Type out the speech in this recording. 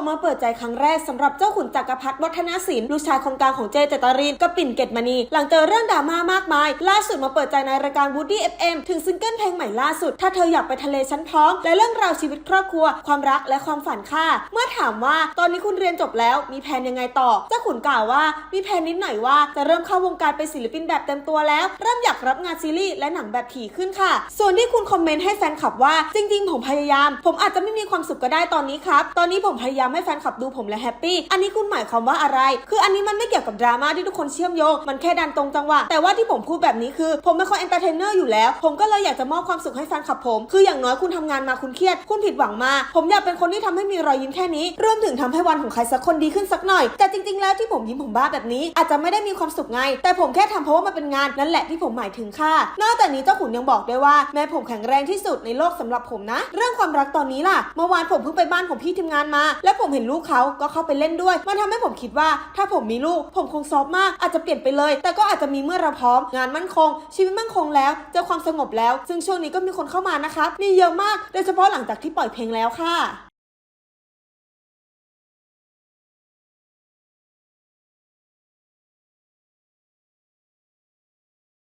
อกมาเปิดใจครั้งแรกสำหรับเจ้าขุนจักรพรรดิวัฒนศิลป์ลูกชายคนกลางของเจเจตรินกับปิ่นเกตมณี หลังเจอเรื่องดราม่ามากมาย ล่าสุดมาเปิดใจในรายการ Woody FM ถึงซิงเกิลเพลงใหม่ล่าสุด ถ้าเธออยากไปทะเลฉันพร้อม และเรื่องราวชีวิตครอบครัว ความรักและความฝันค่ะ เมื่อถามว่าตอนนี้คุณเรียนจบแล้วมีแผนยังไงต่อ เจ้าขุนกล่าวว่ามีแผนนิดหน่อยว่าจะเริ่มเข้าวงการเป็นศิลปินแบบเต็มตัวแล้ว เริ่มอยากรับงานซีรีส์และหนังแบบถี่ขึ้นค่ะ ส่วนที่คุณคอมเมนต์ให้แฟนคลับว่าจริง ๆ ผมพยายาม ผมอาจจะไม่มีความสุขก็ได้ตอนนี้ครับตอนนี้ผมพยายามให้แฟนคลับดูผมและแฮปปี้ อันนี้คุณหมายความว่าอะไร คืออันนี้มันไม่เกี่ยวกับดราม่าที่ทุกคนเชื่อมโยง มันแค่ดันตรงจังหวะ แต่ว่าที่ผมพูดแบบนี้คือ ผมเป็นคนเอนเตอร์เทนเนอร์อยู่แล้ว ผมก็เลยอยากจะมอบความสุขให้แฟนคลับผม คืออย่างน้อยคุณทำงานมาคุณเครียด คุณผิดหวังมา ผมอยากเป็นคนที่ทำให้มีรอยยิ้มแค่นี้ รวมถึงทำให้วันของใครสักคนดีขึ้นสักหน่อย แต่จริง ๆ แล้วที่ผมยิ้มผมบ้าแบบนี้ อาจจะไม่ได้มีความสุขไง แต่ผมแค่ทำเพราะว่ามันเป็นงานนั่นแหละที่ผมหมายถึงค่ะ นอกจากนี้เจ้าขุนยังบอกด้วยว่าแม่ผมแข็งแรงที่สุดในโลกสำหรับผมนะ เรื่องความรักตอนนี้ล่ะ เมื่อวานผมเพิ่งไปบ้านของพี่ทีมงานมา และผมเห็นลูกเขาก็เข้าไปเล่นด้วย มันทำให้ผมคิดว่า ถ้าผมมีลูก ผมคงซอฟมากอาจจะเปลี่ยนไปเลย แต่ก็อาจจะมีเมื่อเราพร้อม งานมั่นคง ชีวิตมั่นคงแล้วเจอความสงบแล้ว ซึ่งช่วงนี้ก็มีคนเข้ามานะครับมีเยอะมากโดยเฉพาะหลังจากที่ปล่อยเพลงแล้วค่ะ